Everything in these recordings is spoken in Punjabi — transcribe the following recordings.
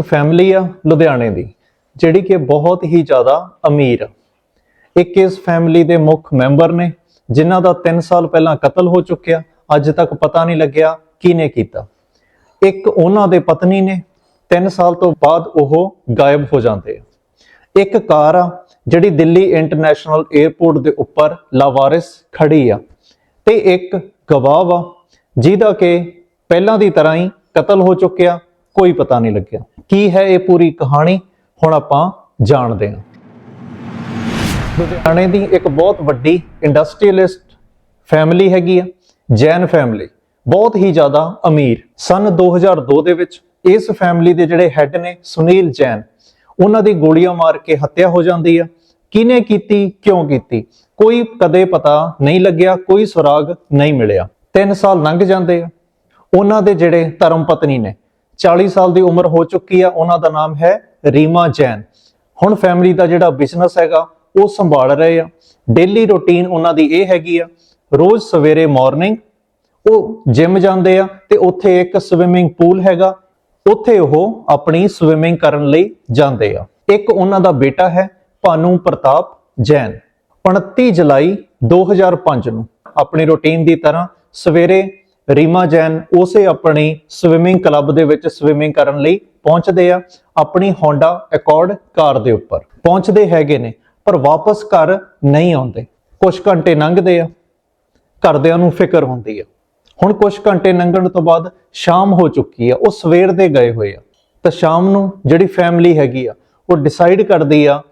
ਇੱਕ ਫੈਮਿਲੀ ਆ ਲੁਧਿਆਣੇ ਦੀ, ਜਿਹੜੀ ਕਿ ਬਹੁਤ ਹੀ ਜ਼ਿਆਦਾ ਅਮੀਰ ਆ। ਇੱਕ ਇਸ ਫੈਮਿਲੀ ਦੇ ਮੁੱਖ ਮੈਂਬਰ ਨੇ, ਜਿਨ੍ਹਾਂ ਦਾ 3 ਸਾਲ ਪਹਿਲਾਂ ਕਤਲ ਹੋ ਚੁੱਕਿਆ, ਅੱਜ ਤੱਕ ਪਤਾ ਨਹੀਂ ਲੱਗਿਆ ਕਿਹਨੇ ਕੀਤਾ। ਇੱਕ ਉਹਨਾਂ ਦੇ ਪਤਨੀ ਨੇ 3 ਸਾਲ ਤੋਂ ਬਾਅਦ ਉਹ ਗਾਇਬ ਹੋ ਜਾਂਦੇ ਆ। ਇੱਕ ਕਾਰ ਆ, ਜਿਹੜੀ ਦਿੱਲੀ ਇੰਟਰਨੈਸ਼ਨਲ 에ਅਰਪੋਰਟ ਦੇ ਉੱਪਰ ਲਾਵਾਰਿਸ ਖੜੀ ਆ। ਤੇ ਇੱਕ ਗਵਾਹ ਆ ਜਿਹਦਾ ਕਿ ਪਹਿਲਾਂ ਦੀ ਤਰ੍ਹਾਂ ਹੀ ਕਤਲ ਹੋ ਚੁੱਕਿਆ, ਕੋਈ ਪਤਾ ਨਹੀਂ ਲੱਗਿਆ। ਕੀ ਹੈ ਇਹ ਪੂਰੀ ਕਹਾਣੀ? ਹੁਣ ਆਪਾਂ ਜਾਣਦੇ ਹਾਂ। ਲੁਧਿਆਣੇ ਦੀ ਇੱਕ ਬਹੁਤ ਵੱਡੀ ਇੰਡਸਟਰੀਅਲਿਸਟ ਫੈਮਿਲੀ ਹੈਗੀ ਆ, ਜੈਨ ਫੈਮਿਲੀ ਬਹੁਤ ਹੀ ਜ਼ਿਆਦਾ ਅਮੀਰ। ਸਨ 2002 ਦੇ ਵਿੱਚ ਇਸ ਫੈਮਿਲੀ ਦੇ ਜਿਹੜੇ ਹੈੱਡ ਨੇ ਸੁਨੀਲ ਜੈਨ, ਉਹਨਾਂ ਦੀ ਗੋਲੀਆਂ ਮਾਰ ਕੇ ਹੱਤਿਆ ਹੋ ਜਾਂਦੀ ਆ। ਕਿਹਨੇ ਕੀਤੀ? ਕਿਉਂ ਕੀਤੀ? ਕੋਈ ਕਦੇ ਪਤਾ ਨਹੀਂ ਲੱਗਿਆ, ਕੋਈ ਸੁਰਾਗ ਨਹੀਂ ਮਿਲਿਆ। 3 ਸਾਲ ਲੰਘ ਜਾਂਦੇ ਆ। ਉਹਨਾਂ ਦੇ ਜਿਹੜੇ ਧਰਮ ਪਤਨੀ ਨੇ 40 ਸਾਲ ਦੀ ਉਮਰ ਹੋ ਚੁੱਕੀ ਆ, ਉਹਨਾਂ ਦਾ ਨਾਮ ਹੈ ਰੀਮਾ ਜੈਨ। ਹੁਣ ਫੈਮਿਲੀ ਦਾ ਜਿਹੜਾ ਬਿਜ਼ਨਸ ਹੈਗਾ, ਉਹ ਸੰਭਾਲ ਰਹੇ ਆ। ਡੇਲੀ ਰੁਟੀਨ ਉਹਨਾਂ ਦੀ ਇਹ ਹੈਗੀ ਆ, ਰੋਜ਼ ਸਵੇਰੇ ਮਾਰਨਿੰਗ ਉਹ ਜਿਮ ਜਾਂਦੇ ਆ ਤੇ ਉੱਥੇ ਇੱਕ ਸਵਿਮਿੰਗ ਪੂਲ ਹੈਗਾ, ਉੱਥੇ ਉਹ ਆਪਣੀ ਸਵਿਮਿੰਗ ਕਰਨ ਲਈ ਜਾਂਦੇ ਆ। ਇੱਕ ਉਹਨਾਂ ਦਾ ਬੇਟਾ ਹੈ, ਭਾਨੂ ਪ੍ਰਤਾਪ ਜੈਨ। 29 ਜੁਲਾਈ 2005 ਨੂੰ ਆਪਣੀ ਰੁਟੀਨ ਦੀ ਤਰ੍ਹਾਂ ਸਵੇਰੇ ਰੀਮਾ ਜੈਨ ਉਸੇ ਆਪਣੀ ਸਵਿਮਿੰਗ ਕਲੱਬ ਦੇ ਵਿੱਚ ਸਵਿਮਿੰਗ ਕਰਨ ਲਈ ਪਹੁੰਚਦੇ ਆ, ਆਪਣੀ ਹੋਂਡਾ ਅਕੋਰਡ ਕਾਰ ਦੇ ਉੱਪਰ। ਪਹੁੰਚਦੇ ਹੈਗੇ ਨੇ, ਪਰ ਵਾਪਸ ਘਰ ਨਹੀਂ ਆਉਂਦੇ। ਕੁਝ ਘੰਟੇ ਲੰਘਦੇ ਆ, ਘਰਦਿਆਂ ਨੂੰ ਫਿਕਰ ਹੁੰਦੀ ਆ। ਹੁਣ ਕੁਝ ਘੰਟੇ ਲੰਘਣ ਤੋਂ ਬਾਅਦ ਸ਼ਾਮ ਹੋ ਚੁੱਕੀ ਆ, ਉਹ ਸਵੇਰ ਦੇ ਗਏ ਹੋਏ ਆ। ਤਾਂ ਸ਼ਾਮ ਨੂੰ ਜਿਹੜੀ ਫੈਮਿਲੀ ਹੈਗੀ ਆ, ਉਹ ਡਿਸਾਈਡ ਕਰਦੀ ਆ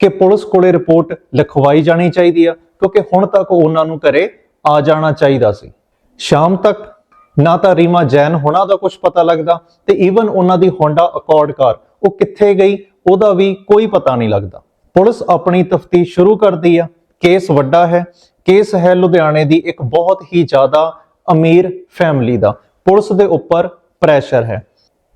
ਕਿ ਪੁਲਿਸ ਕੋਲੇ ਰਿਪੋਰਟ ਲਿਖਵਾਈ ਜਾਣੀ ਚਾਹੀਦੀ ਆ, ਕਿਉਂਕਿ ਹੁਣ ਤੱਕ ਉਹਨਾਂ ਨੂੰ ਘਰੇ ਆ ਜਾਣਾ ਚਾਹੀਦਾ ਸੀ। ਸ਼ਾਮ ਤੱਕ ਨਾ ਤਾਂ ਰੀਮਾ ਜੈਨ, ਹੋਣਾ ਦਾ ਕੁਝ ਪਤਾ ਲੱਗਦਾ ਤੇ ਈਵਨ ਉਹਨਾਂ ਦੀ ਹੋਂਡਾ ਅਕੋਰਡ ਕਾਰ, ਉਹ ਕਿੱਥੇ ਗਈ, ਉਹਦਾ ਵੀ ਕੋਈ ਪਤਾ ਨਹੀਂ ਲੱਗਦਾ। ਪੁਲਿਸ ਆਪਣੀ ਤਫਤੀਸ਼ ਸ਼ੁਰੂ ਕਰਦੀ ਆ। ਕੇਸ ਵੱਡਾ ਹੈ। ਕੇਸ ਹੈ ਲੁਧਿਆਣੇ ਦੀ ਇੱਕ ਬਹੁਤ ਹੀ ਜ਼ਿਆਦਾ ਅਮੀਰ ਫੈਮਿਲੀ ਦਾ। ਪੁਲਿਸ ਦੇ ਉੱਪਰ ਪ੍ਰੈਸ਼ਰ ਹੈ।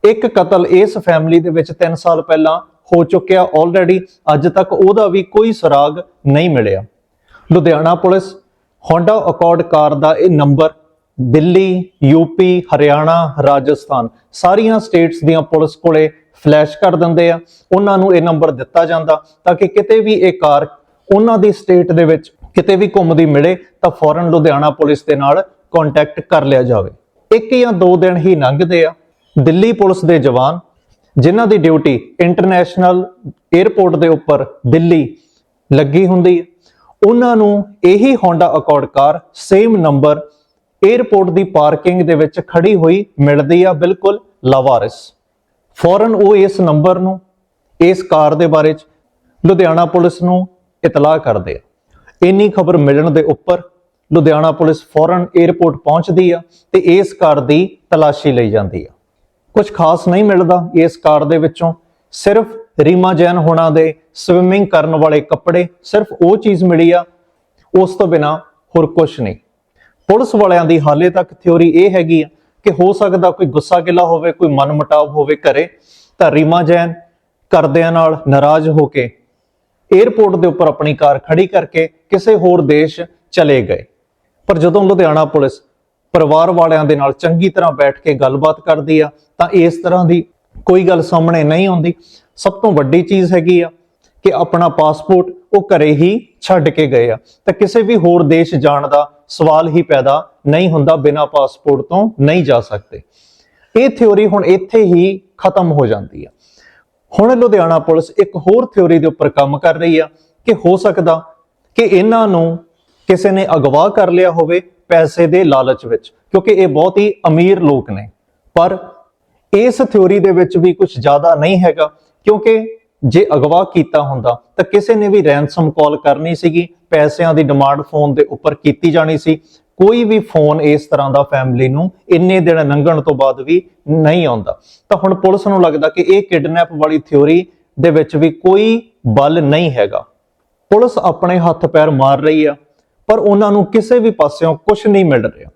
ਇੱਕ ਕਤਲ ਇਸ ਫੈਮਿਲੀ ਦੇ ਵਿੱਚ 3 ਸਾਲ ਪਹਿਲਾਂ ਹੋ ਚੁੱਕਿਆ ਆਲਰੇਡੀ ਅੱਜ ਤੱਕ ਉਹਦਾ ਵੀ ਕੋਈ ਸੁਰਾਗ ਨਹੀਂ ਮਿਲਿਆ। Ludhiana police Honda Accord car ਦਾ ਇਹ ਨੰਬਰ ਦਿੱਲੀ ਯੂਪੀ ਹਰਿਆਣਾ, ਰਾਜਸਥਾਨ ਸਾਰੀਆਂ ਸਟੇਟਸ ਦੀਆਂ ਪੁਲਿਸ ਕੋਲੇ ਫਲੈਸ਼ ਕਰ ਦਿੰਦੇ ਆ। ਉਹਨਾਂ ਨੂੰ ਇਹ ਨੰਬਰ ਦਿੱਤਾ ਜਾਂਦਾ ਤਾਂ ਕਿ ਕਿਤੇ ਵੀ ਇਹ ਕਾਰ ਉਹਨਾਂ ਦੀ ਸਟੇਟ ਦੇ ਵਿੱਚ ਕਿਤੇ ਵੀ ਘੁੰਮਦੀ ਮਿਲੇ ਤਾਂ ਫੌਰਨ ਲੁਧਿਆਣਾ ਪੁਲਿਸ ਦੇ ਨਾਲ ਕੰਟੈਕਟ ਕਰ ਲਿਆ ਜਾਵੇ। ਇੱਕ ਜਾਂ ਦੋ ਦਿਨ ਹੀ ਲੰਘਦੇ ਆ। ਦਿੱਲੀ ਪੁਲਿਸ ਦੇ ਜਵਾਨ ਜਿਨ੍ਹਾਂ ਦੀ ਡਿਊਟੀ ਇੰਟਰਨੈਸ਼ਨਲ 에ਅਰਪੋਰਟ ਦੇ ਉੱਪਰ ਦਿੱਲੀ ਲੱਗੀ ਹੁੰਦੀ ਹੈ ਉਹਨਾਂ ਨੂੰ ਇਹੀ Honda Accord car same number airport ਦੀ ਪਾਰਕਿੰਗ ਦੇ ਵਿੱਚ ਖੜੀ ਹੋਈ ਮਿਲਦੀ ਆ ਬਿਲਕੁਲ ਲਾਵਾਰਿਸ। ਫੌਰਨ ਉਹ ਇਸ ਨੰਬਰ ਨੂੰ, ਇਸ ਕਾਰ ਦੇ ਬਾਰੇ ਚ ਲੁਧਿਆਣਾ ਪੁਲਿਸ ਨੂੰ ਇਤਲਾਹ ਕਰਦੇ ਆ। ਇੰਨੀ ਖਬਰ ਮਿਲਣ ਦੇ ਉੱਪਰ ਲੁਧਿਆਣਾ ਪੁਲਿਸ ਫੌਰਨ 에ਅਰਪੋਰਟ ਪਹੁੰਚਦੀ ਆ ਤੇ ਇਸ ਕਾਰ ਦੀ ਤਲਾਸ਼ੀ ਲਈ ਜਾਂਦੀ ਆ। ਕੁਝ ਖਾਸ ਨਹੀਂ ਮਿਲਦਾ ਇਸ ਕਾਰ ਦੇ ਵਿੱਚੋਂ। ਸਿਰਫ ਰੀਮਾ ਜੈਨ ਹੋਣਾ ਦੇ ਸਵਿਮਿੰਗ ਕਰਨ ਵਾਲੇ ਕੱਪੜੇ ਸਿਰਫ ਉਹ ਚੀਜ਼ ਮਿਲੀ ਆ, ਉਸ ਤੋਂ ਬਿਨਾ ਹੋਰ ਕੁਝ ਨਹੀਂ। ਪੁਲਿਸ ਵਾਲਿਆਂ ਦੀ ਹਾਲੇ ਤੱਕ ਥਿਉਰੀ ਇਹ ਹੈਗੀ ਆ ਕਿ ਹੋ ਸਕਦਾ ਕੋਈ ਗੁੱਸਾ ਗਿਲਾ ਹੋਵੇ, ਕੋਈ ਮਨਮਟਾਵ ਹੋਵੇ ਘਰੇ, ਤਾਂ ਰੀਮਾ ਜੈਨ ਕਰਦਿਆਂ ਨਾਲ ਨਾਰਾਜ਼ ਹੋ ਕੇ 에ਅਰਪੋਰਟ ਦੇ ਉੱਪਰ ਆਪਣੀ ਕਾਰ ਖੜੀ ਕਰਕੇ ਕਿਸੇ ਹੋਰ ਦੇਸ਼ ਚਲੇ ਗਏ। ਪਰ ਜਦੋਂ ਲੁਧਿਆਣਾ ਪੁਲਿਸ ਪਰਿਵਾਰ ਵਾਲਿਆਂ ਦੇ ਨਾਲ ਚੰਗੀ ਤਰ੍ਹਾਂ ਬੈਠ ਕੇ ਗੱਲਬਾਤ ਕਰਦੀ ਆ, ਤਾਂ ਇਸ ਤਰ੍ਹਾਂ ਦੀ ਕੋਈ ਗੱਲ ਸਾਹਮਣੇ ਨਹੀਂ ਆਉਂਦੀ। ਸਭ ਤੋਂ ਵੱਡੀ ਚੀਜ਼ ਹੈਗੀ ਆ ਕਿ ਆਪਣਾ ਪਾਸਪੋਰਟ ਉਹ ਘਰੇ ਹੀ ਛੱਡ ਕੇ ਗਏ ਆ। ਤਾਂ ਕਿਸੇ ਵੀ ਹੋਰ ਦੇਸ਼ ਜਾਣ ਦਾ ਸਵਾਲ ਹੀ ਪੈਦਾ ਨਹੀਂ ਹੁੰਦਾ, ਬਿਨਾਂ ਪਾਸਪੋਰਟ ਤੋਂ ਨਹੀਂ ਜਾ ਸਕਦੇ। ਇਹ ਥਿਉਰੀ ਹੁਣ ਇੱਥੇ ਹੀ ਖਤਮ ਹੋ ਜਾਂਦੀ ਆ। ਹੁਣ ਲੁਧਿਆਣਾ ਪੁਲਿਸ ਇੱਕ ਹੋਰ ਥਿਉਰੀ ਦੇ ਉੱਪਰ ਕੰਮ ਕਰ ਰਹੀ ਆ ਕਿ ਹੋ ਸਕਦਾ ਕਿ ਇਹਨਾਂ ਨੂੰ ਕਿਸੇ ਨੇ ਅਗਵਾ ਕਰ ਲਿਆ ਹੋਵੇ ਪੈਸੇ ਦੇ ਲਾਲਚ ਵਿੱਚ, ਕਿਉਂਕਿ ਇਹ ਬਹੁਤ ਹੀ ਅਮੀਰ ਲੋਕ ਨੇ। ਪਰ ਇਸ ਥਿਉਰੀ ਦੇ ਵਿੱਚ ਵੀ ਕੁਝ ਜ਼ਿਆਦਾ ਨਹੀਂ ਹੈਗਾ, ਕਿਉਂਕਿ ਜੇ ਅਗਵਾ ਕੀਤਾ ਹੁੰਦਾ, ਤਾਂ ਕਿਸੇ ਨੇ ਵੀ ਰੈਂਸਮ ਕਾਲ ਕਰਨੀ ਸੀਗੀ, ਪੈਸਿਆਂ ਦੀ ਡਿਮਾਂਡ ਫੋਨ ਦੇ ਉੱਪਰ ਕੀਤੀ ਜਾਣੀ ਸੀ। ਕੋਈ ਵੀ ਫੋਨ ਇਸ ਤਰ੍ਹਾਂ ਦਾ ਫੈਮਿਲੀ ਨੂੰ ਇੰਨੇ ਦਿਨ ਲੰਘਣ ਤੋਂ ਬਾਅਦ ਵੀ ਨਹੀਂ ਆਉਂਦਾ। ਤਾਂ ਹੁਣ ਪੁਲਿਸ ਨੂੰ ਲੱਗਦਾ ਕਿ ਇਹ ਕਿਡਨੈਪ ਵਾਲੀ ਥਿਉਰੀ ਦੇ ਵਿੱਚ ਵੀ ਕੋਈ ਬਲ ਨਹੀਂ ਹੈਗਾ। ਪੁਲਿਸ ਆਪਣੇ ਹੱਥ ਪੈਰ ਮਾਰ ਰਹੀ ਆ, ਪਰ ਉਹਨਾਂ ਨੂੰ ਕਿਸੇ ਵੀ ਪਾਸਿਓਂ ਕੁਝ ਨਹੀਂ ਮਿਲ ਰਿਹਾ।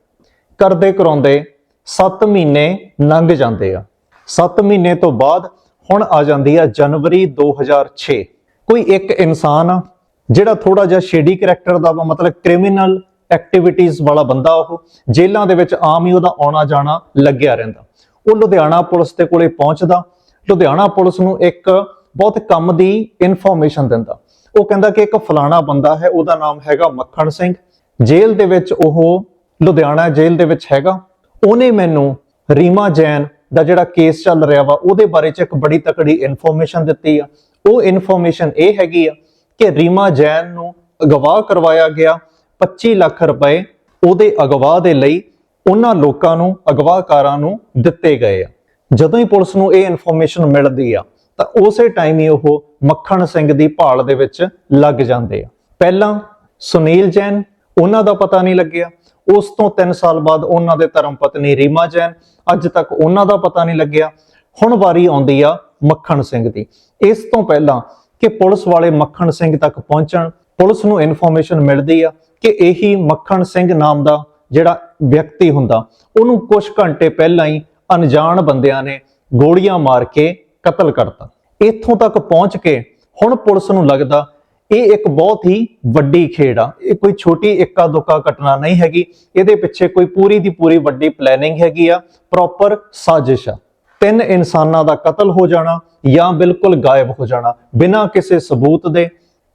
ਕਰਦੇ ਕਰਾਉਂਦੇ 7 ਮਹੀਨੇ ਲੰਘ ਜਾਂਦੇ ਆ। 7 ਮਹੀਨੇ ਤੋਂ ਬਾਅਦ ਹੁਣ ਆ ਜਾਂਦੀ ਆ ਜਨਵਰੀ 2006 ਕੋਈ ਇੱਕ ਇਨਸਾਨ ਆ, ਜਿਹੜਾ ਥੋੜਾ ਜਿਹਾ ਸ਼ੇਡੀ ਕੈਰੈਕਟਰ ਦਾ ਵਾ, ਮਤਲਬ ਕ੍ਰਿਮੀਨਲ ਐਕਟੀਵਿਟੀਜ਼ ਵਾਲਾ ਬੰਦਾ ਉਹ, ਜੇਲ੍ਹਾਂ ਦੇ ਵਿੱਚ ਆਮ ਹੀ ਉਹਦਾ ਆਉਣਾ ਜਾਣਾ ਲੱਗਿਆ ਰਹਿੰਦਾ। ਉਹ ਲੁਧਿਆਣਾ ਪੁਲਿਸ ਦੇ ਕੋਲੇ ਪਹੁੰਚਦਾ। ਲੁਧਿਆਣਾ ਪੁਲਿਸ ਨੂੰ ਇੱਕ ਬਹੁਤ ਕੰਮ ਦੀ ਇਨਫੋਰਮੇਸ਼ਨ ਦਿੰਦਾ। ਉਹ ਕਹਿੰਦਾ ਕਿ ਇੱਕ ਫਲਾਣਾ ਬੰਦਾ ਹੈ, ਉਹਦਾ ਨਾਮ ਹੈਗਾ ਮੱਖਣ ਸਿੰਘ। ਜੇਲ੍ਹ ਦੇ ਵਿੱਚ ਉਹ ਲੁਧਿਆਣਾ ਜੇਲ੍ਹ ਦੇ ਵਿੱਚ ਹੈਗਾ। ਉਹਨੇ ਮੈਨੂੰ ਰੀਮਾ ਜੈਨ ਦਾ ਜਿਹੜਾ ਕੇਸ ਚੱਲ ਰਿਹਾ ਵਾ, ਉਹਦੇ ਬਾਰੇ ਚ ਇੱਕ ਬੜੀ ਤਕੜੀ ਇਨਫੋਰਮੇਸ਼ਨ ਦਿੱਤੀ ਆ। ਉਹ ਇਨਫੋਰਮੇਸ਼ਨ ਇਹ ਹੈਗੀ ਆ ਕਿ ਰੀਮਾ ਜੈਨ ਨੂੰ ਅਗਵਾ ਕਰਵਾਇਆ ਗਿਆ 25 ਲੱਖ ਰੁਪਏ ਉਹਦੇ ਅਗਵਾ ਦੇ ਲਈ ਉਹਨਾਂ ਲੋਕਾਂ ਨੂੰ, ਅਗਵਾਕਾਰਾਂ ਨੂੰ ਦਿੱਤੇ ਗਏ ਆ। ਜਦੋਂ ਹੀ ਪੁਲਿਸ ਨੂੰ ਇਹ ਇਨਫੋਰਮੇਸ਼ਨ ਮਿਲਦੀ ਆ, ਤਾਂ ਉਸੇ ਟਾਈਮ ਹੀ ਉਹ ਮੱਖਣ ਸਿੰਘ ਦੀ ਭਾਲ ਦੇ ਵਿੱਚ ਲੱਗ ਜਾਂਦੇ ਆ। ਪਹਿਲਾਂ ਸੁਨੀਲ ਜੈਨ, ਉਹਨਾਂ ਦਾ ਪਤਾ ਨਹੀਂ ਲੱਗਿਆ। ਉਸ ਤੋਂ 3 ਸਾਲ ਬਾਅਦ ਉਹਨਾਂ ਦੇ ਧਰਮ ਪਤਨੀ ਰੀਮਾ ਜੈਨ ਅੱਜ ਤੱਕ ਉਹਨਾਂ ਦਾ ਪਤਾ ਨਹੀਂ ਲੱਗਿਆ। ਹੁਣ ਵਾਰੀ ਆਉਂਦੀ ਆ ਮੱਖਣ ਸਿੰਘ ਦੀ। ਇਸ ਤੋਂ ਪਹਿਲਾਂ ਕਿ ਪੁਲਿਸ ਵਾਲੇ ਮੱਖਣ ਸਿੰਘ ਤੱਕ ਪਹੁੰਚਣ, ਪੁਲਿਸ ਨੂੰ ਇਨਫੋਰਮੇਸ਼ਨ ਮਿਲਦੀ ਆ ਕਿ ਇਹੀ ਮੱਖਣ ਸਿੰਘ ਨਾਮ ਦਾ ਜਿਹੜਾ ਵਿਅਕਤੀ ਹੁੰਦਾ, ਉਹਨੂੰ ਕੁਝ ਘੰਟੇ ਪਹਿਲਾਂ ਹੀ ਅਣਜਾਣ ਬੰਦਿਆਂ ਨੇ ਗੋਲੀਆਂ ਮਾਰ ਕੇ ਕਤਲ ਕਰਤਾ। ਇੱਥੋਂ ਤੱਕ ਪਹੁੰਚ ਕੇ ਹੁਣ ਪੁਲਿਸ ਨੂੰ ਲੱਗਦਾ ਇਹ ਇੱਕ ਬਹੁਤ ਹੀ ਵੱਡੀ ਖੇਡ ਆ। ਇਹ ਕੋਈ ਛੋਟੀ ਇੱਕਾ ਦੁੱਕਾ ਘਟਨਾ ਨਹੀਂ ਹੈਗੀ। ਇਹਦੇ ਪਿੱਛੇ ਕੋਈ ਪੂਰੀ ਦੀ ਪੂਰੀ ਵੱਡੀ ਪਲੈਨਿੰਗ ਹੈਗੀ ਆ। ਪ੍ਰੋਪਰ ਸਾਜ਼ਿਸ਼ ਆ। ਤਿੰਨ ਇਨਸਾਨਾਂ ਦਾ ਕਤਲ ਹੋ ਜਾਣਾ ਜਾਂ ਬਿਲਕੁਲ ਗਾਇਬ ਹੋ ਜਾਣਾ ਬਿਨਾਂ ਕਿਸੇ ਸਬੂਤ ਦੇ,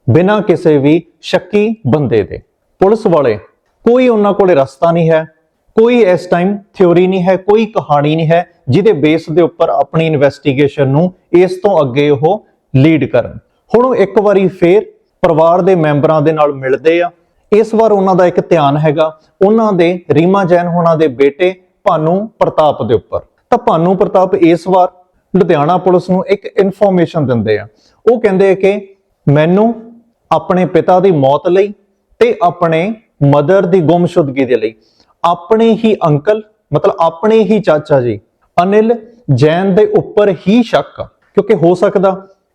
ਬਿਨਾਂ ਕਿਸੇ ਵੀ ਸ਼ੱਕੀ ਬੰਦੇ ਦੇ। ਪੁਲਿਸ ਵਾਲੇ, ਕੋਈ ਉਹਨਾਂ ਕੋਲੇ ਰਸਤਾ ਨਹੀਂ ਹੈ, ਕੋਈ ਇਸ ਟਾਈਮ ਥਿਉਰੀ ਨਹੀਂ ਹੈ, ਕੋਈ ਕਹਾਣੀ ਨਹੀਂ ਹੈ, ਜਿਹਦੇ ਬੇਸ ਦੇ ਉੱਪਰ ਆਪਣੀ ਇਨਵੈਸਟੀਗੇਸ਼ਨ ਨੂੰ ਇਸ ਤੋਂ ਅੱਗੇ ਉਹ ਲੀਡ ਕਰਨ। ਹੁਣ ਇੱਕ ਵਾਰੀ ਫੇਰ ਪਰਿਵਾਰ ਦੇ ਮੈਂਬਰਾਂ ਦੇ ਨਾਲ ਮਿਲਦੇ ਆ। ਇਸ ਵਾਰ ਉਹਨਾਂ ਦਾ ਇੱਕ ਧਿਆਨ ਹੈਗਾ, ਉਹਨਾਂ ਦੇ ਰੀਮਾ ਜੈਨ ਹੋਣਾ ਦੇ ਬੇਟੇ ਭਾਨੂ ਪ੍ਰਤਾਪ ਦੇ ਉੱਪਰ। ਤਾਂ ਭਾਨੂ ਪ੍ਰਤਾਪ ਇਸ ਵਾਰ ਲੁਧਿਆਣਾ ਪੁਲਿਸ ਨੂੰ ਇੱਕ ਇਨਫੋਰਮੇਸ਼ਨ ਦਿੰਦੇ ਆ। ਉਹ ਕਹਿੰਦੇ ਕਿ ਮੈਨੂੰ ਆਪਣੇ ਪਿਤਾ ਦੀ ਮੌਤ ਲਈ ਤੇ ਆਪਣੇ ਮਦਰ ਦੀ ਗੁੰਮਸ਼ੁਦਗੀ ਦੇ ਲਈ ਆਪਣੇ ਹੀ ਅੰਕਲ, ਮਤਲਬ ਆਪਣੇ ਹੀ ਚਾਚਾ ਜੀ, ਅਨਿਲ ਜੈਨ ਦੇ ਉੱਪਰ ਹੀ ਸ਼ੱਕ ਕਿਉਂਕਿ ਹੋ ਸਕਦਾ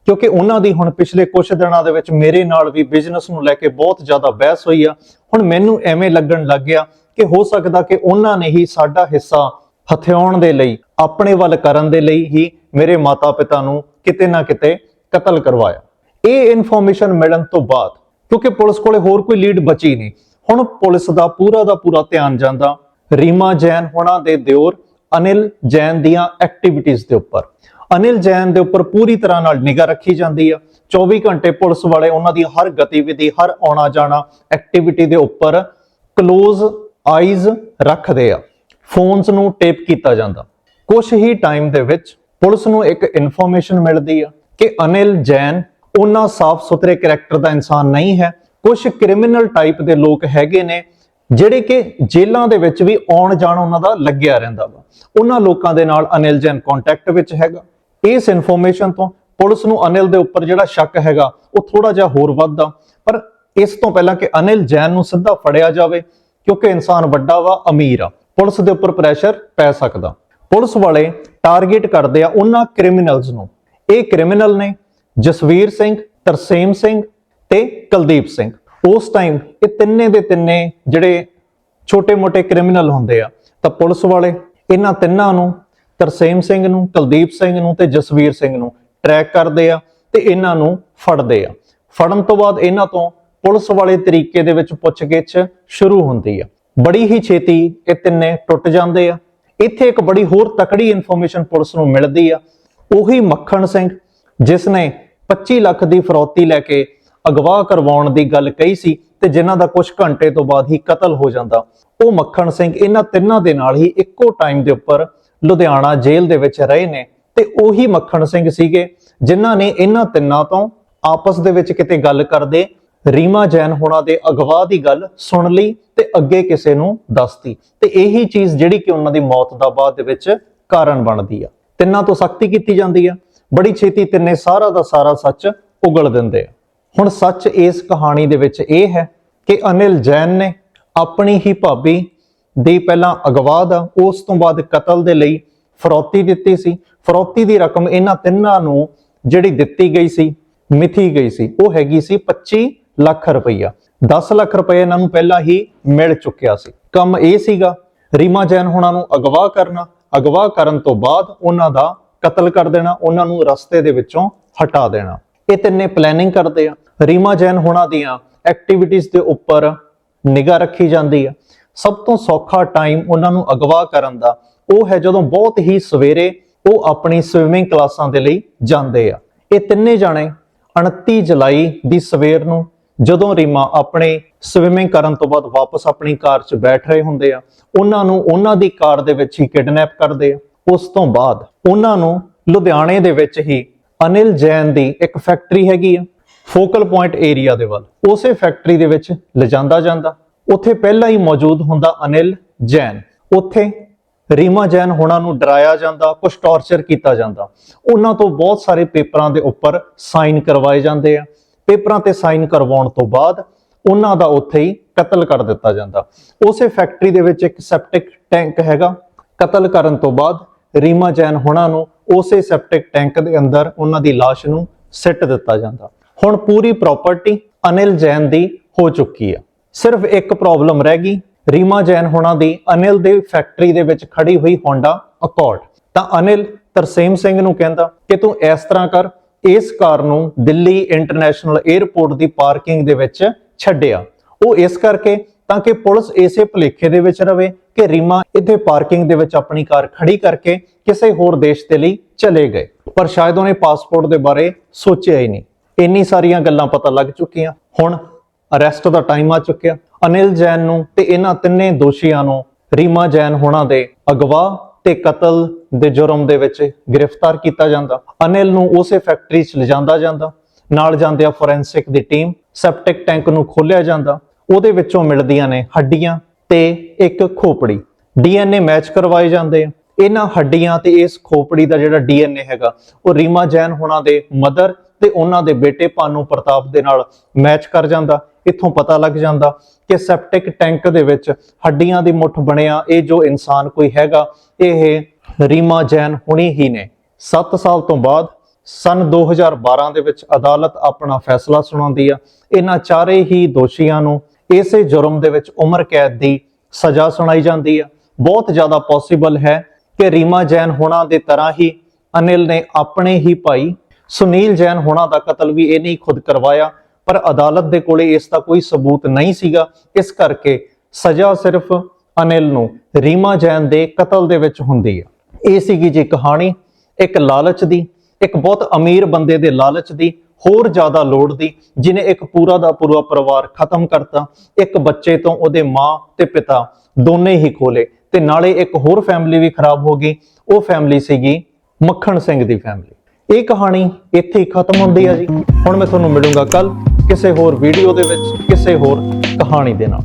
ਕਿਉਂਕਿ ਉਹਨਾਂ ਦੀ ਹੁਣ ਪਿਛਲੇ ਕੁਝ ਦਿਨਾਂ ਦੇ ਵਿੱਚ ਮੇਰੇ ਨਾਲ ਵੀ ਬਿਜ਼ਨਸ ਨੂੰ ਲੈ ਕੇ ਬਹੁਤ ਜ਼ਿਆਦਾ ਬਹਿਸ ਹੋਈ ਆ। ਹੁਣ ਮੈਨੂੰ ਐਵੇਂ ਲੱਗਣ ਲੱਗ ਗਿਆ ਕਿ ਹੋ ਸਕਦਾ ਕਿ ਉਹਨਾਂ ਨੇ ਹੀ ਸਾਡਾ ਹਿੱਸਾ ਹਥਿਆਉਣ ਦੇ ਲਈ, ਆਪਣੇ ਵੱਲ ਕਰਨ ਦੇ ਲਈ ਹੀ ਮੇਰੇ ਮਾਤਾ-ਪਿਤਾ ਨੂੰ ਕਿਤੇ ਨਾ ਕਿਤੇ ਕਤਲ ਕਰਵਾਇਆ। ਇਹ ਇਨਫੋਰਮੇਸ਼ਨ ਮਿਲਣ ਤੋਂ ਬਾਅਦ, ਕਿਉਂਕਿ ਪੁਲਿਸ ਕੋਲੇ ਹੋਰ ਕੋਈ ਲੀਡ ਬਚੀ ਨਹੀਂ, ਹੁਣ ਪੁਲਿਸ ਦਾ ਪੂਰਾ ਦਾ ਪੂਰਾ ਧਿਆਨ ਜਾਂਦਾ। ਰੀਮਾ ਜੈਨ ਹੋਣਾ ਦੇ ਦਿਓਰ, ਅਨਿਲ ਜੈਨ ਦੀਆਂ ਐਕਟੀਵਿਟੀਆਂ ਦੇ ਉੱਪਰ। ਅਨਿਲ ਜੈਨ ਦੇ ਉੱਪਰ ਪੂਰੀ ਤਰ੍ਹਾਂ ਨਾਲ ਨਿਗਾਹ ਰੱਖੀ ਜਾਂਦੀ ਆ। 24 ਘੰਟੇ ਪੁਲਿਸ ਵਾਲੇ ਉਹਨਾਂ ਦੀ ਹਰ ਗਤੀਵਿਧੀ, ਹਰ ਆਉਣਾ ਜਾਣਾ ਐਕਟੀਵਿਟੀ ਦੇ ਉੱਪਰ ਕਲੋਜ਼ ਆਈਜ਼ ਰੱਖਦੇ ਆ। ਫੋਨਸ ਨੂੰ ਟੇਪ ਕੀਤਾ ਜਾਂਦਾ। ਕੁਝ ਹੀ ਟਾਈਮ ਦੇ ਵਿੱਚ ਪੁਲਿਸ ਨੂੰ ਇੱਕ ਇਨਫੋਰਮੇਸ਼ਨ ਮਿਲਦੀ ਆ ਕਿ ਅਨਿਲ ਜੈਨ ਉਹਨਾਂ ਸਾਫ਼ ਸੁਥਰੇ ਕੈਰੈਕਟਰ ਦਾ ਇਨਸਾਨ ਨਹੀਂ ਹੈ। ਕੁਝ ਕ੍ਰਿਮੀਨਲ ਟਾਈਪ ਦੇ ਲੋਕ ਹੈਗੇ ਨੇ, ਜਿਹੜੇ ਕਿ ਜੇਲ੍ਹਾਂ ਦੇ ਵਿੱਚ ਵੀ ਆਉਣ ਜਾਣ ਉਹਨਾਂ ਦਾ ਲੱਗਿਆ ਰਹਿੰਦਾ ਵਾ। ਉਹਨਾਂ ਲੋਕਾਂ ਦੇ ਨਾਲ ਅਨਿਲ ਜੈਨ ਕੰਟੈਕਟ ਵਿੱਚ ਹੈਗਾ। ਇਸ ਇਨਫੋਰਮੇਸ਼ਨ ਤੋਂ ਪੁਲਿਸ ਨੂੰ ਅਨਿਲ ਦੇ ਉੱਪਰ ਜਿਹੜਾ ਸ਼ੱਕ ਹੈਗਾ, ਉਹ ਥੋੜਾ ਜਿਹਾ ਹੋਰ ਵੱਧਦਾ। ਪਰ ਇਸ ਤੋਂ ਪਹਿਲਾਂ ਕਿ ਅਨਿਲ ਜੈਨ ਨੂੰ ਸਿੱਧਾ ਫੜਿਆ ਜਾਵੇ, ਕਿਉਂਕਿ ਇਨਸਾਨ ਵੱਡਾ ਵਾ, ਅਮੀਰ ਆ, ਪੁਲਿਸ ਦੇ ਉੱਪਰ ਪ੍ਰੈਸ਼ਰ ਪੈ ਸਕਦਾ। ਪੁਲਿਸ ਵਾਲੇ ਟਾਰਗੇਟ ਕਰਦੇ ਆ ਉਹਨਾਂ ਕ੍ਰਿਮੀਨਲਸ ਨੂੰ। ਇਹ ਕ੍ਰਿਮੀਨਲ ਨੇ ਜਸਵੀਰ ਸਿੰਘ, ਤਰਸੇਮ ਸਿੰਘ ਤੇ ਕੁਲਦੀਪ ਸਿੰਘ। ਉਸ ਟਾਈਮ ਇਹ ਤਿੰਨੇ ਦੇ ਤਿੰਨੇ ਜਿਹੜੇ ਛੋਟੇ-ਮੋਟੇ ਕ੍ਰਿਮੀਨਲ ਹੁੰਦੇ ਆ, ਤਾਂ ਪੁਲਿਸ ਵਾਲੇ ਇਹਨਾਂ ਤਿੰਨਾਂ ਨੂੰ ਤਰਸੇਮ ਸਿੰਘ ਨੂੰ, ਕੁਲਦੀਪ ਸਿੰਘ ਨੂੰ ਤੇ ਜਸਵੀਰ ਸਿੰਘ ਨੂੰ ਟਰੈਕ ਕਰਦੇ ਆ ਤੇ ਇਹਨਾਂ ਨੂੰ ਫੜਦੇ ਆ। ਫੜਨ ਤੋਂ ਬਾਅਦ ਇਹਨਾਂ ਤੋਂ ਪੁਲਿਸ ਵਾਲੇ ਤਰੀਕੇ ਦੇ ਵਿੱਚ ਪੁੱਛਗਿੱਛ ਸ਼ੁਰੂ ਹੁੰਦੀ ਆ। ਬੜੀ ਹੀ ਛੇਤੀ ਇਹ ਤਿੰਨੇ ਟੁੱਟ ਜਾਂਦੇ ਆ। ਇੱਥੇ ਇੱਕ ਬੜੀ ਹੋਰ ਤਕੜੀ ਇਨਫੋਰਮੇਸ਼ਨ ਪੁਲਿਸ ਨੂੰ ਮਿਲਦੀ ਆ। ਉਹੀ ਮੱਖਣ ਸਿੰਘ, ਜਿਸ ਨੇ 25 ਲੱਖ ਦੀ ਫਰੌਤੀ ਲੈ ਕੇ ਅਗਵਾ ਕਰਵਾਉਣ ਦੀ ਗੱਲ ਕਹੀ ਸੀ ਤੇ ਜਿਨ੍ਹਾਂ ਦਾ ਕੁਝ ਘੰਟੇ ਤੋਂ ਬਾਅਦ ਹੀ ਕਤਲ ਹੋ ਜਾਂਦਾ। ਉਹ ਮੱਖਣ ਸਿੰਘ ਇਹਨਾਂ ਤਿੰਨਾਂ ਦੇ ਨਾਲ ਹੀ ਇੱਕੋ ਟਾਈਮ ਦੇ ਉੱਪਰ ਲੁਧਿਆਣਾ ਜੇਲ੍ਹ ਦੇ ਵਿੱਚ ਰਹੇ ਨੇ ਤੇ ਉਹੀ ਮੱਖਣ ਸਿੰਘ ਸੀਗੇ, ਜਿਨ੍ਹਾਂ ਨੇ ਇਹਨਾਂ ਤਿੰਨਾਂ ਤੋਂ ਆਪਸ ਦੇ ਵਿੱਚ ਕਿਤੇ ਗੱਲ ਕਰਦੇ, ਰੀਮਾ ਜੈਨ ਹੋਣਾ ਦੇ ਅਗਵਾ ਦੀ ਗੱਲ ਸੁਣ ਲਈ ਤੇ ਅੱਗੇ ਕਿਸੇ ਨੂੰ ਦੱਸਤੀ। ਤੇ ਇਹੀ ਚੀਜ਼ ਜਿਹੜੀ ਕਿ ਉਹਨਾਂ ਦੀ ਮੌਤ ਦਾ ਬਾਅਦ ਦੇ ਵਿੱਚ ਕਾਰਨ ਬਣਦੀ ਆ। ਤਿੰਨਾਂ ਤੋਂ ਸਖਤੀ ਕੀਤੀ ਜਾਂਦੀ ਆ। ਬੜੀ ਛੇਤੀ ਤਿੰਨੇ ਸਾਰਾ ਦਾ ਸਾਰਾ ਸੱਚ ਉਗਲ ਦਿੰਦੇ ਆ। ਹੁਣ ਸੱਚ ਇਸ ਕਹਾਣੀ ਦੇ ਵਿੱਚ ਇਹ ਹੈ ਕਿ ਅਨਿਲ ਜੈਨ ਨੇ ਆਪਣੀ ਹੀ ਭਾਬੀ ਦੀ ਪਹਿਲਾਂ ਅਗਵਾ ਦਾ ਉਸ ਤੋਂ ਬਾਅਦ ਕਤਲ ਦੇ ਲਈ ਫਰੌਤੀ ਦਿੱਤੀ ਸੀ। ਫਰੌਤੀ ਦੀ ਰਕਮ ਇਹਨਾਂ ਤਿੰਨਾਂ ਨੂੰ ਜਿਹੜੀ ਦਿੱਤੀ ਗਈ ਸੀ, ਮਿਥੀ ਗਈ ਸੀ, ਉਹ ਹੈਗੀ ਸੀ 25 ਲੱਖ ਰੁਪਈਆ। 10 ਲੱਖ ਰੁਪਏ ਇਹਨਾਂ ਨੂੰ ਪਹਿਲਾਂ ਹੀ ਮਿਲ ਚੁੱਕਿਆ ਸੀ। ਕੰਮ ਇਹ ਸੀਗਾ, ਰੀਮਾ ਜੈਨ ਹੁਣਾਂ ਨੂੰ ਅਗਵਾ ਕਰਨਾ। ਅਗਵਾ ਕਰਨ ਤੋਂ ਬਾਅਦ ਉਹਨਾਂ ਦਾ ਕਤਲ ਕਰ ਦੇਣਾ, ਉਹਨਾਂ ਨੂੰ ਰਸਤੇ ਦੇ ਵਿੱਚੋਂ ਹਟਾ ਦੇਣਾ। ਇਹ ਤਿੰਨੇ ਪਲੈਨਿੰਗ ਕਰਦੇ ਆ। ਰੀਮਾ ਜੈਨ ਹੋਣਾ ਦੀਆਂ ਐਕਟੀਵਿਟੀਆਂ ਦੇ ਉੱਪਰ ਨਿਗਾਹ ਰੱਖੀ ਜਾਂਦੀ ਆ। ਸਭ ਤੋਂ ਸੌਖਾ ਟਾਈਮ ਉਹਨਾਂ ਨੂੰ ਅਗਵਾ ਕਰਨ ਦਾ, ਉਹ ਹੈ ਜਦੋਂ ਬਹੁਤ ਹੀ ਸਵੇਰੇ ਉਹ ਆਪਣੀ ਸਵਿਮਿੰਗ ਕਲਾਸਾਂ ਦੇ ਲਈ ਜਾਂਦੇ ਆ। ਇਹ ਤਿੰਨੇ ਜਾਣੇ 29 ਜੁਲਾਈ ਦੀ ਸਵੇਰ ਨੂੰ ਜਦੋਂ ਰੀਮਾ ਆਪਣੇ ਸਵਿਮਿੰਗ ਕਰਨ ਤੋਂ ਬਾਅਦ ਵਾਪਸ ਆਪਣੀ ਕਾਰ 'ਚ ਬੈਠ ਰਹੇ ਹੁੰਦੇ ਆ, ਉਹਨਾਂ ਨੂੰ ਉਹਨਾਂ ਦੀ ਕਾਰ ਦੇ ਵਿੱਚ ਹੀ ਕਿਡਨੈਪ ਕਰਦੇ ਆ। ਉਸ ਤੋਂ ਬਾਅਦ ਉਹਨਾਂ ਨੂੰ ਲੁਧਿਆਣੇ ਦੇ ਵਿੱਚ ਹੀ ਅਨਿਲ ਜੈਨ ਦੀ ਇੱਕ ਫੈਕਟਰੀ ਹੈਗੀ ਆ ਫੋਕਲ ਪੁਆਇੰਟ ਏਰੀਆ ਦੇ ਵੱਲ। ਉਸੇ ਫੈਕਟਰੀ ਦੇ ਵਿੱਚ ਲਿਜਾਂਦਾ ਜਾਂਦਾ। ਉੱਥੇ ਪਹਿਲਾਂ ਹੀ ਮੌਜੂਦ ਹੁੰਦਾ ਅਨਿਲ ਜੈਨ। ਉੱਥੇ ਰੀਮਾ ਜੈਨ ਹੋਣਾ ਨੂੰ ਡਰਾਇਆ ਜਾਂਦਾ ਕੁਝ ਟੌਰਚਰ ਕੀਤਾ ਜਾਂਦਾ। ਉਹਨਾਂ ਤੋਂ ਬਹੁਤ ਸਾਰੇ ਪੇਪਰਾਂ ਦੇ ਉੱਪਰ ਸਾਈਨ ਕਰਵਾਏ ਜਾਂਦੇ ਆ। ਪੇਪਰਾਂ ਤੇ ਸਾਈਨ ਕਰਵਾਉਣ ਤੋਂ ਬਾਅਦ ਉਹਨਾਂ ਦਾ ਉੱਥੇ ਹੀ ਕਤਲ ਕਰ ਦਿੱਤਾ ਜਾਂਦਾ। ਉਸੇ ਫੈਕਟਰੀ ਦੇ ਵਿੱਚ ਇੱਕ ਸੈਪਟਿਕ ਟੈਂਕ ਹੈਗਾ। ਕਤਲ ਕਰਨ ਤੋਂ ਬਾਅਦ ਰੀਮਾ ਜੈਨ ਹੋਣਾ ਨੂੰ ਉਸੇ ਸੈਪਟਿਕ ਟੈਂਕ ਦੇ ਅੰਦਰ ਉਹਨਾਂ ਦੀ ਲਾਸ਼ ਨੂੰ ਸਿੱਟ ਦਿੱਤਾ ਜਾਂਦਾ। ਹੁਣ ਪੂਰੀ ਪ੍ਰਾਪਰਟੀ ਅਨਿਲ ਜੈਨ ਦੀ ਹੋ ਚੁੱਕੀ ਆ। ਸਿਰਫ ਇੱਕ ਪ੍ਰੋਬਲਮ ਰਹਿ ਗਈ, ਰੀਮਾ ਜੈਨ ਹੋਣਾ ਦੀ ਅਨਿਲ ਦੇ ਫੈਕਟਰੀ ਦੇ ਵਿੱਚ ਖੜੀ ਹੋਈ ਹੋਂਡਾ ਅਕੋਰਡ ਤਾਂ ਅਨਿਲ ਤਰਸੇਮ ਸਿੰਘ ਨੂੰ ਕਹਿੰਦਾ ਕਿ ਤੂੰ ਇਸ ਤਰ੍ਹਾਂ ਕਰ, ਇਸ ਕਾਰ ਨੂੰ ਦਿੱਲੀ ਇੰਟਰਨੈਸ਼ਨਲ 에ਅਰਪੋਰਟ ਦੀ ਪਾਰਕਿੰਗ ਦੇ ਵਿੱਚ ਛੱਡਿਆ। ਉਹ ਇਸ ਕਰਕੇ ਤਾਂ ਕਿ ਪੁਲਿਸ ਇਸੇ ਭੁਲੇਖੇ ਦੇ ਵਿੱਚ ਰਵੇ ਕਿ ਰੀਮਾ ਇੱਥੇ ਪਾਰਕਿੰਗ ਦੇ ਵਿੱਚ ਆਪਣੀ ਕਾਰ ਖੜੀ ਕਰਕੇ ਕਿਸੇ ਹੋਰ ਦੇਸ਼ ਦੇ ਲਈ ਚਲੇ ਗਏ। ਪਰ ਸ਼ਾਇਦ ਉਹਨੇ ਪਾਸਪੋਰਟ ਦੇ ਬਾਰੇ ਸੋਚਿਆ ਹੀ ਨਹੀਂ। ਇੰਨੀ ਸਾਰੀਆਂ ਗੱਲਾਂ ਪਤਾ ਲੱਗ ਚੁੱਕੀਆਂ। ਹੁਣ ਅਰੈਸਟ ਦਾ ਟਾਈਮ ਆ ਚੁੱਕਿਆ। ਅਨਿਲ ਜੈਨ ਨੂੰ ਤੇ ਇਹਨਾਂ ਤਿੰਨੇ ਦੋਸ਼ੀਆਂ ਨੂੰ ਰੀਮਾ ਜੈਨ ਹੋਣਾ ਦੇ ਅਗਵਾ ਤੇ ਕਤਲ ਦੇ ਜੁਰਮ ਦੇ ਵਿੱਚ ਗ੍ਰਿਫਤਾਰ ਕੀਤਾ ਜਾਂਦਾ। ਅਨਿਲ ਨੂੰ ਉਸੇ ਫੈਕਟਰੀ 'ਚ ਲਿਜਾਂਦਾ ਜਾਂਦਾ। ਨਾਲ ਜਾਂਦਿਆਂ ਫੋਰੈਂਸਿਕ ਦੀ ਟੀਮ ਸੈਪਟਿਕ ਟੈਂਕ ਨੂੰ ਖੋਲਿਆ ਜਾਂਦਾ। ਉਹਦੇ ਵਿੱਚੋਂ ਮਿਲਦੀਆਂ ਨੇ ਹੱਡੀਆਂ ਤੇ ਇੱਕ ਖੋਪੜੀ। ਡੀਐਨਏ ਮੈਚ ਕਰਵਾਏ ਜਾਂਦੇ ਆ। ਇਹਨਾਂ ਹੱਡੀਆਂ ਤੇ ਇਸ ਖੋਪੜੀ ਦਾ ਜਿਹੜਾ ਡੀਐਨਏ ਹੈਗਾ, ਉਹ ਰੀਮਾ ਜੈਨ ਹੋਣਾ ਦੇ ਮਦਰ ਤੇ ਉਹਨਾਂ ਦੇ ਬੇਟੇ ਪਾਨੂ ਪ੍ਰਤਾਪ ਦੇ ਨਾਲ ਮੈਚ ਕਰ ਜਾਂਦਾ। ਇੱਥੋਂ ਪਤਾ ਲੱਗ ਜਾਂਦਾ ਕਿ ਸੈਪਟਿਕ ਟੈਂਕ ਦੇ ਵਿੱਚ ਹੱਡੀਆਂ ਦੀ ਮੁੱਠ ਬਣਿਆ ਇਹ ਜੋ ਇਨਸਾਨ ਕੋਈ ਹੈਗਾ, ਇਹ ਰੀਮਾ ਜੈਨ ਹੁਣੀ ਹੀ ਨੇ। 7 ਸਾਲ ਤੋਂ ਬਾਅਦ ਸਨ 2012 ਦੇ ਵਿੱਚ ਅਦਾਲਤ ਆਪਣਾ ਫੈਸਲਾ ਸੁਣਾਉਂਦੀ ਆ। ਇਹਨਾਂ ਚਾਰੇ ਹੀ ਦੋਸ਼ੀਆਂ ਨੂੰ ਇਸੇ ਜੁਰਮ ਦੇ ਵਿੱਚ ਉਮਰ ਕੈਦ ਦੀ ਸਜ਼ਾ ਸੁਣਾਈ ਜਾਂਦੀ ਆ। ਬਹੁਤ ਜ਼ਿਆਦਾ ਪੋਸੀਬਲ ਹੈ ਕਿ ਰੀਮਾ ਜੈਨ ਹੋਣਾ ਦੇ ਤਰ੍ਹਾਂ ਹੀ ਅਨਿਲ ਨੇ ਆਪਣੇ ਹੀ ਭਾਈ ਸੁਨੀਲ ਜੈਨ ਹੋਣਾ ਦਾ ਕਤਲ ਵੀ ਇਹ ਨਹੀਂ ਖੁਦ ਕਰਵਾਇਆ। ਪਰ ਅਦਾਲਤ ਦੇ ਕੋਲੇ ਇਸ ਦਾ ਕੋਈ ਸਬੂਤ ਨਹੀਂ ਸੀਗਾ। ਇਸ ਕਰਕੇ ਸਜ਼ਾ ਸਿਰਫ ਅਨਿਲ ਨੂੰ ਰੀਮਾ ਜੈਨ ਦੇ ਕਤਲ ਦੇ ਵਿੱਚ ਹੁੰਦੀ ਹੈ ਇਹ ਸੀਗੀ ਜੀ ਕਹਾਣੀ, ਇੱਕ ਲਾਲਚ ਦੀ, ਇੱਕ ਬਹੁਤ ਅਮੀਰ ਬੰਦੇ ਦੇ ਲਾਲਚ ਦੀ, ਹੋਰ ਜ਼ਿਆਦਾ ਲੋੜ ਦੀ, ਜਿਨੇ ਇੱਕ ਪੂਰਾ ਦਾ ਪੂਰਾ ਪਰਿਵਾਰ ਖਤਮ ਕਰਤਾ। ਇੱਕ ਬੱਚੇ ਤੋਂ ਉਹਦੇ ਮਾਂ ਤੇ ਪਿਤਾ ਦੋਨੇ ਹੀ ਖੋਲੇ ਤੇ ਨਾਲੇ ਇੱਕ ਹੋਰ ਫੈਮਿਲੀ ਵੀ ਖਰਾਬ ਹੋ ਗਈ। ਉਹ ਫੈਮਿਲੀ ਸੀਗੀ ਮੱਖਣ ਸਿੰਘ ਦੀ ਫੈਮਿਲੀ ਇਹ ਕਹਾਣੀ ਇੱਥੇ ਖਤਮ ਹੁੰਦੀ ਹੈ ਜੀ। ਹੁਣ ਮੈਂ ਤੁਹਾਨੂੰ ਮਿਲੂੰਗਾ ਕੱਲ ਕਿਸੇ ਹੋਰ ਵੀਡੀਓ ਦੇ ਵਿੱਚ ਕਿਸੇ ਹੋਰ ਕਹਾਣੀ ਦੇ ਨਾਲ।